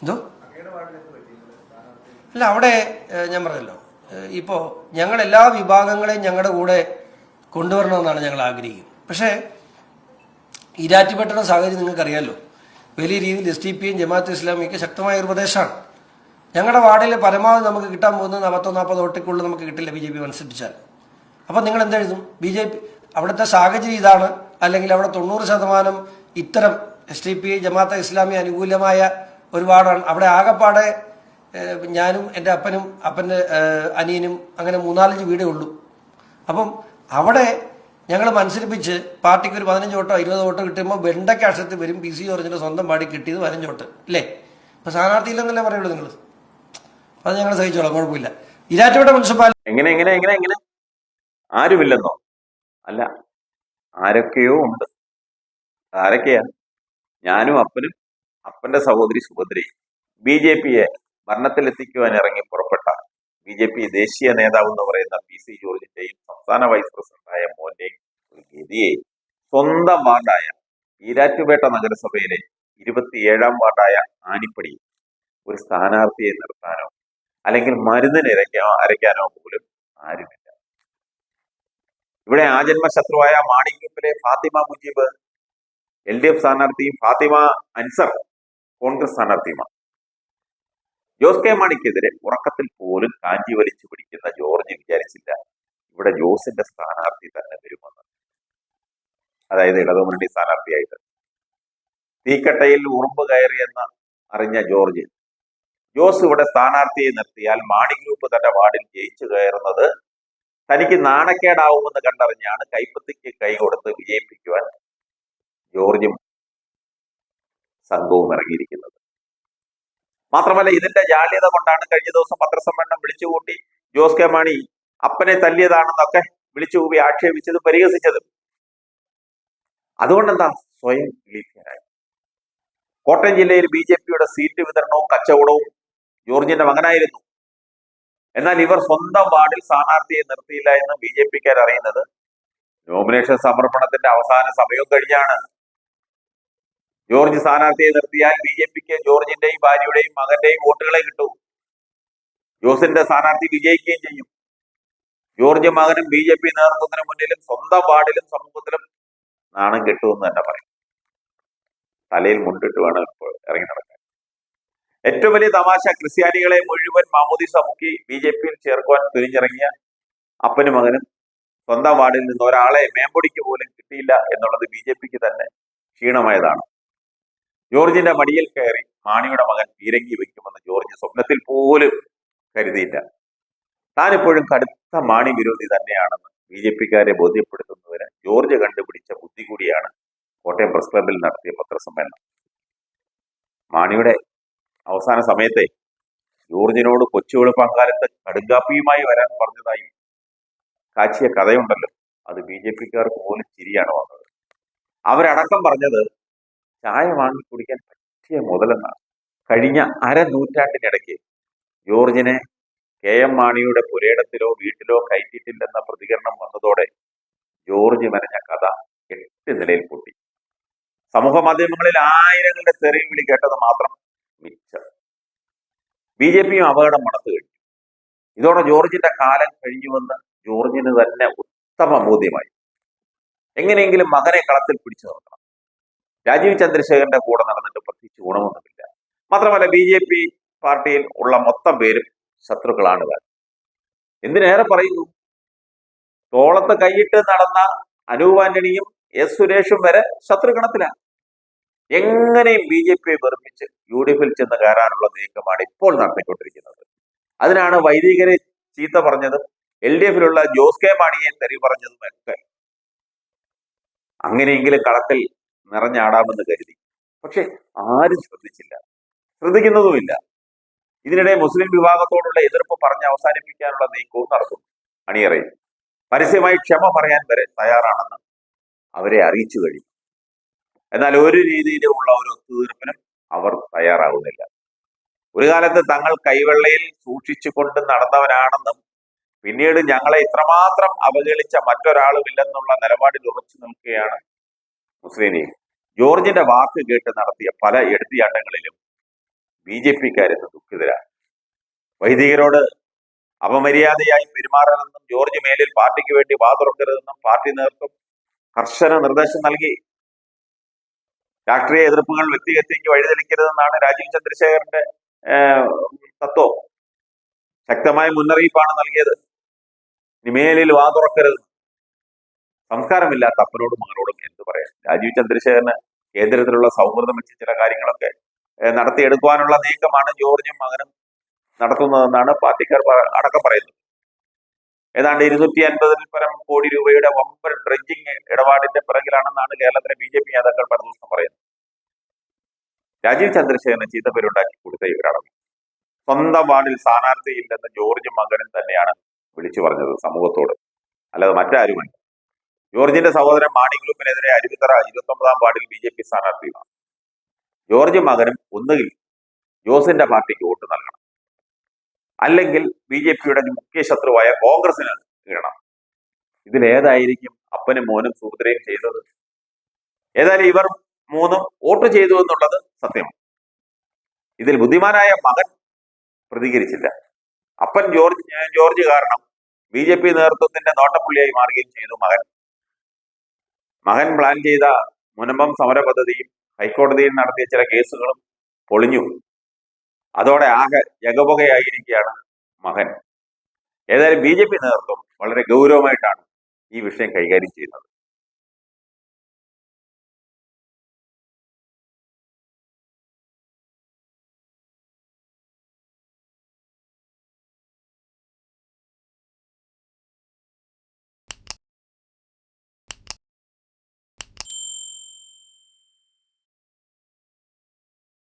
എന്തോ? അല്ല അവിടെ ഞാൻ പറഞ്ഞല്ലോ. ഇപ്പോ ഞങ്ങൾ എല്ലാ വിഭാഗങ്ങളെയും ഞങ്ങളുടെ കൂടെ കൊണ്ടുവരണമെന്നാണ് ഞങ്ങൾ ആഗ്രഹിക്കുന്നത്. പക്ഷേ ഇരാറ്റിപ്പെട്ടുന്ന സാഹചര്യം നിങ്ങൾക്കറിയാമല്ലോ വലിയ രീതിയിൽ എസ് ടി പിയും ജമാഅത്ത് ഇസ്ലാമിയൊക്കെ ശക്തമായ ഒരു പ്രദേശമാണ്. ഞങ്ങളുടെ വാർഡിൽ പരമാവധി നമുക്ക് കിട്ടാൻ പോകുന്നത് നാൽപ്പത്തോ നാൽപ്പത് വോട്ടിക്കുള്ളിൽ നമുക്ക് കിട്ടില്ല ബി ജെ പി മത്സരിച്ചാൽ അപ്പം നിങ്ങൾ എന്തെഴുതും ബി ജെ പി അവിടുത്തെ സാഹചര്യം ഇതാണ്. അല്ലെങ്കിൽ അവിടെ തൊണ്ണൂറ് ശതമാനം ഇത്തരം S T P Jamaat Islami അനുകൂലമായ ഒരുപാടാണ് അവിടെ ആകെപ്പാടെ ഞാനും എന്റെ അപ്പനും അപ്പന്റെ അനിയനും അങ്ങനെ മൂന്നാലഞ്ച് വീടേ ഉള്ളൂ. അപ്പം അവിടെ ഞങ്ങൾ മനസ്സിലിപ്പിച്ച് പാർട്ടിക്ക് ഒരു പതിനഞ്ച് വോട്ടോ ഇരുപത് വോട്ടോ കിട്ടുമ്പോൾ വെണ്ടയ്ക്ക് അക്ഷരത്തിൽ വരും പി സി ജോർജിന്റെ സ്വന്തം പാടി കിട്ടിയത് പതിനഞ്ച് വോട്ട്. അല്ലേ ഇപ്പം സ്ഥാനാർത്ഥി ഇല്ലെന്നല്ലേ പറയുള്ളൂ നിങ്ങൾ അത് ഞങ്ങൾ സഹിച്ചോളാം കുഴപ്പമില്ല. ഇരാറ്റുപേട്ട മുനിസിപ്പാലിറ്റി എങ്ങനെ എങ്ങനെ എങ്ങനെ എങ്ങനെ? ആരുമില്ലെന്നോ? അല്ല ആരൊക്കെയോ ഉണ്ട്. ആരൊക്കെയാ? ഞാനും അപ്പനും അപ്പന്റെ സഹോദരി സുഭദ്രി ബി ജെ പിയെ ഭരണത്തിലെത്തിക്കുവാൻ ഇറങ്ങി പുറപ്പെട്ട ബി ജെ പി ദേശീയ നേതാവ് എന്ന് പറയുന്ന പി സി ജോർജിന്റെയും സംസ്ഥാന വൈസ് പ്രസിഡന്റായ മോന്റെയും ഗതിയെ സ്വന്തം വാർഡായ ഈരാറ്റുപേട്ട നഗരസഭയിലെ ഇരുപത്തിയേഴാം വാർഡായ ആനിപ്പടി ഒരു സ്ഥാനാർത്ഥിയെ നിർത്താനോ അല്ലെങ്കിൽ മരുന്നിന് ഇരയ്ക്കാനോ അരയ്ക്കാനോ പോലും ആരുമില്ല. ഇവിടെ ആജന്മ ശത്രുവായ മാണിക്കുമ്പിലെ Fathima Mujeeb L D F സ്ഥാനാർത്ഥിയും ഫാത്തിമ അൻസർ കോൺഗ്രസ് സ്ഥാനാർത്ഥിയുമാണ്. ജോസ് കെ മാണിക്കെതിരെ ഉറക്കത്തിൽ പോലും കാഞ്ചി വലിച്ചു പിടിക്കുന്ന ജോർജ് വിചാരിച്ചില്ല ഇവിടെ ജോസിന്റെ സ്ഥാനാർത്ഥി തന്നെ വരുമെന്ന്. അതായത് ഇടതുമുന്നണി സ്ഥാനാർത്ഥിയായിട്ട്. തീക്കട്ടയിൽ ഉറുമ്പ് കയറിയെന്ന് അറിഞ്ഞ ജോർജ് ജോസ് ഇവിടെ സ്ഥാനാർത്ഥിയെ നിർത്തിയാൽ മാണി ഗ്രൂപ്പ് തന്റെ വാർഡിൽ ജയിച്ചു കയറുന്നത് തനിക്ക് നാണക്കേടാവുമെന്ന് കണ്ടറിഞ്ഞാണ് കൈപ്പത്തിക്ക് കൈ കൊടുത്ത് വിജയിപ്പിക്കുവാൻ ജോർജും സംഘവും ഇറങ്ങിയിരിക്കുന്നത്. മാത്രമല്ല ഇതിന്റെ ജാള്യത കൊണ്ടാണ് കഴിഞ്ഞ ദിവസം പത്രസമ്മേളനം വിളിച്ചുകൂട്ടി ജോസ് കെ മാണി അപ്പനെ തല്ലിയതാണെന്നൊക്കെ വിളിച്ചുകൂപി ആക്ഷേപിച്ചതും പരിഹസിച്ചതും. അതുകൊണ്ടെന്താ സ്വയം വിളിക്കാനായി. കോട്ടയം ജില്ലയിൽ ബി ജെ പിയുടെ സീറ്റ് വിതരണവും കച്ചവടവും ജോർജിന്റെ മകനായിരുന്നു. എന്നാൽ ഇവർ സ്വന്തം വാർഡിൽ സ്ഥാനാർത്ഥിയെ നിർത്തിയില്ല എന്ന് ബി ജെ പിക്കാർ അറിയുന്നത് നോമിനേഷൻ സമർപ്പണത്തിന്റെ അവസാന സമയവും കഴിഞ്ഞാണ് ജോർജ് സ്ഥാനാർത്ഥിയെ നിർത്തിയാൽ ബി ജെ പിക്ക് ജോർജിന്റെയും ഭാര്യയുടെയും മകന്റെയും വോട്ടുകളെ കിട്ടൂ. ജോസിന്റെ സ്ഥാനാർത്ഥി വിജയിക്കുകയും ചെയ്യും. ജോർജ് മകനും ബി ജെ പി നേതൃത്വത്തിന് മുന്നിലും സ്വന്തം വാർഡിലും സമൂഹത്തിലും നാണം കിട്ടുമെന്ന് തന്നെ പറയും. തലയിൽ മുണ്ടിട്ട് വേണം ഇപ്പോൾ ഇറങ്ങി നടക്കാൻ. ഏറ്റവും വലിയ തമാശ ക്രിസ്ത്യാനികളെ മുഴുവൻ മാമോദി സമുക്കി ബി ജെ പിയിൽ ചേർക്കുവാൻ തിരിഞ്ഞിറങ്ങിയ അപ്പനും മകനും സ്വന്തം വാർഡിൽ നിന്ന് ഒരാളെ മേമ്പൊടിക്ക് പോലും കിട്ടിയില്ല എന്നുള്ളത് ബി ജെ പിക്ക് തന്നെ ക്ഷീണമായതാണ്. ജോർജിന്റെ മടിയിൽ കയറി മാണിയുടെ മകൻ പീരങ്കി വയ്ക്കുമെന്ന് ജോർജ് സ്വപ്നത്തിൽ പോലും കരുതിയില്ല. താനിപ്പോഴും കടുത്ത മാണി വിരോധി തന്നെയാണെന്ന് ബി ജെ പിക്കാരെ ബോധ്യപ്പെടുത്തുന്നതിന് ജോർജ് കണ്ടുപിടിച്ച ബുദ്ധി കൂടിയാണ് കോട്ടയം പ്രസ് ക്ലബിൽ നടത്തിയ പത്രസമ്മേളനം. മാണിയുടെ അവസാന സമയത്തെ ജോർജിനോട് കൊച്ചു വെളുപ്പാങ്കാലത്ത് കടുങ്കാപ്പിയുമായി വരാൻ പറഞ്ഞതായി കാച്ചിയ കഥയുണ്ടല്ലോ. അത് ബി ജെ പിക്കാർക്ക് പോലും ചിരിയാണ് വന്നത്. അവരടക്കം പറഞ്ഞത് ചായ വാങ്ങി കുടിക്കാൻ പറ്റിയ മുതലെന്നാണ്. കഴിഞ്ഞ അര നൂറ്റാണ്ടിനിടയ്ക്ക് ജോർജിനെ കെ എം മാണിയുടെ പുരയിടത്തിലോ വീട്ടിലോ കയറ്റിയിട്ടില്ലെന്ന പ്രതികരണം വന്നതോടെ ജോർജ് മെനഞ്ഞ കഥ എട്ട് നിലയിൽ പൊട്ടി. സമൂഹ മാധ്യമങ്ങളിൽ ആയിരങ്ങളുടെ തെറി വിളി കേട്ടത് മാത്രം മിച്ചം. ബി ജെ പിയും അപകടം മണത്തു കഴിഞ്ഞു. ഇതോടെ ജോർജിന്റെ കാലം കഴിഞ്ഞുവെന്ന് ജോർജിന് തന്നെ ഉത്തമ ബോധ്യമായി എങ്ങനെയെങ്കിലും മകനെ കളത്തിൽ പിടിച്ചു നിർത്തണം. രാജീവ് ചന്ദ്രശേഖരന്റെ കൂടെ നടന്നിട്ട് പ്രത്യേകിച്ച് ഗുണമൊന്നുമില്ല. മാത്രമല്ല ബി ജെ പി പാർട്ടിയിൽ ഉള്ള മൊത്തം പേരും ശത്രുക്കളാണ് എന്തിനേറെ പറയുന്നു? തോളത്ത് കൈയിട്ട് നടന്ന അനൂപ് ആന്റണിയും എസ് സുരേഷും വരെ ശത്രുഗണത്തിലാണ്. എങ്ങനെയും ബി ജെ പിയെ വെറുപ്പിച്ച് യു ഡി എഫിൽ ചെന്ന് കയറാനുള്ള നീക്കമാണ് ഇപ്പോൾ നടത്തിക്കൊണ്ടിരിക്കുന്നത്. അതിനാണ് വൈദികരെ ചീത്ത പറഞ്ഞതും എൽ ഡി എഫിലുള്ള ജോസ് കെ മാണിയെ തെറി പറഞ്ഞതും ഒക്കെ അങ്ങനെയെങ്കിലും കളത്തിൽ നിറഞ്ഞാടാമെന്ന് കരുതി. പക്ഷെ ആരും ശ്രദ്ധിച്ചില്ല. ശ്രദ്ധിക്കുന്നതുമില്ല. ഇതിനിടെ മുസ്ലിം വിഭാഗത്തോടുള്ള എതിർപ്പ് പറഞ്ഞ് അവസാനിപ്പിക്കാനുള്ള നീക്കവും നടത്തുന്നു അണിയറയിൽ പരസ്യമായി ക്ഷമ പറയാൻ വരെ തയ്യാറാണെന്ന് അവരെ അറിയിച്ചു കഴിഞ്ഞു. എന്നാൽ ഒരു രീതിയിലുമുള്ള ഒരു ഒത്തുതീർപ്പിനും അവർ തയ്യാറാവുന്നില്ല ഒരു കാലത്ത് തങ്ങൾ കൈവെള്ളയിൽ സൂക്ഷിച്ചുകൊണ്ട് നടന്നവരാണെന്നും പിന്നീട് ഞങ്ങളെ ഇത്രമാത്രം അവഗണിച്ച മറ്റൊരാളുമില്ലെന്നുള്ള നിലപാടിൽ ഉറച്ചു നിൽക്കുകയാണ് മുസ്ലിം ലീഗ് ജോർജിന്റെ വാക്ക് കേട്ട് നടത്തിയ പല എടുത്തിയാട്ടങ്ങളിലും ബി ജെ പിക്കാരെന്ന് ദുഃഖിതരാണ് വൈദികരോട് അപമര്യാദയായി പെരുമാറണമെന്നും ജോർജ് മേലിൽ പാർട്ടിക്ക് വേണ്ടി വാതുറക്കരുതെന്നും പാർട്ടി നേതൃത്വം കർശന നിർദ്ദേശം നൽകി. രാഷ്ട്രീയ എതിർപ്പുകൾ വ്യക്തിഹത്യയ്ക്ക് വഴിതെളിക്കരുതെന്നാണ് രാജീവ് ചന്ദ്രശേഖരന്റെ തത്വം. ശക്തമായ മുന്നറിയിപ്പാണ് നൽകിയത്. ഇനി മേലിൽ വാതുറക്കരുത് സംസ്കാരമില്ലാത്ത അപ്പനോടും മകനോടും എന്ത് പറയാം രാജീവ് ചന്ദ്രശേഖരന് കേന്ദ്രത്തിലുള്ള സൗഹൃദം വെച്ച് ചില കാര്യങ്ങളൊക്കെ നടത്തിയെടുക്കുവാനുള്ള നീക്കമാണ് ജോർജും മകനും നടത്തുന്നതെന്നാണ് പാർട്ടിക്കാർ അടക്കം പറയുന്നത്. ഏതാണ്ട് ഇരുന്നൂറ്റി അൻപതിൽ പരം കോടി രൂപയുടെ വമ്പൻ ഡ്രഡ്ജിങ് ഇടപാടിന്റെ പിറകിലാണെന്നാണ് കേരളത്തിലെ ബി ജെ പി നേതാക്കൾ ദിവസം പറയുന്നത്. രാജീവ് ചന്ദ്രശേഖരന് ചീത്തപ്പേരുണ്ടാക്കി കൊടുത്ത ഇവരടങ്ങി സ്വന്തം വാർഡിൽ സ്ഥാനാർത്ഥിയില്ലെന്ന് ജോർജ് മകനും തന്നെയാണ് വിളിച്ചു പറഞ്ഞത് സമൂഹത്തോട്. അല്ലാതെ മറ്റാരുമല്ല. ജോർജിന്റെ സഹോദരൻ മാണി ഗ്രൂപ്പിനെതിരെ അരുവിത്തറ ഇരുപത്തി ഒമ്പതാം വാർഡിൽ ബി ജെ പി സ്ഥാനാർത്ഥിയുമാണ് ജോർജ് മകനും ഒന്നുകിൽ ജോസിന്റെ പാർട്ടിക്ക് വോട്ട് നൽകണം. അല്ലെങ്കിൽ ബി ജെ പിയുടെ മുഖ്യ ശത്രുവായ കോൺഗ്രസിന് ഇടണം. ഇതിലേതായിരിക്കും അപ്പനും മോനും സുഹൃത്തിനെയും ചെയ്തത്? ഏതായാലും ഇവർ മൂന്നും വോട്ട് ചെയ്തു എന്നുള്ളത് സത്യമാണ് ഇതിൽ ബുദ്ധിമാനായ മകൻ പ്രതികരിച്ചില്ല. അപ്പൻ ജോർജ് ജോർജ് കാരണം ബി ജെ പി നേതൃത്വത്തിന്റെ നോട്ടപ്പുള്ളിയായി മാറുകയും ചെയ്തു മകൻ. മകൻ പ്ലാൻ ചെയ്ത മുനമ്പം സമര പദ്ധതിയും ഹൈക്കോടതിയിൽ നടത്തിയ ചില കേസുകളും പൊളിഞ്ഞു. അതോടെ ആകെ ജഗപുകയായിരിക്കുകയാണ് മകൻ. ഏതായാലും ബി ജെ പി നേതൃത്വം വളരെ ഗൗരവമായിട്ടാണ് ഈ വിഷയം കൈകാര്യം ചെയ്യുന്നത്.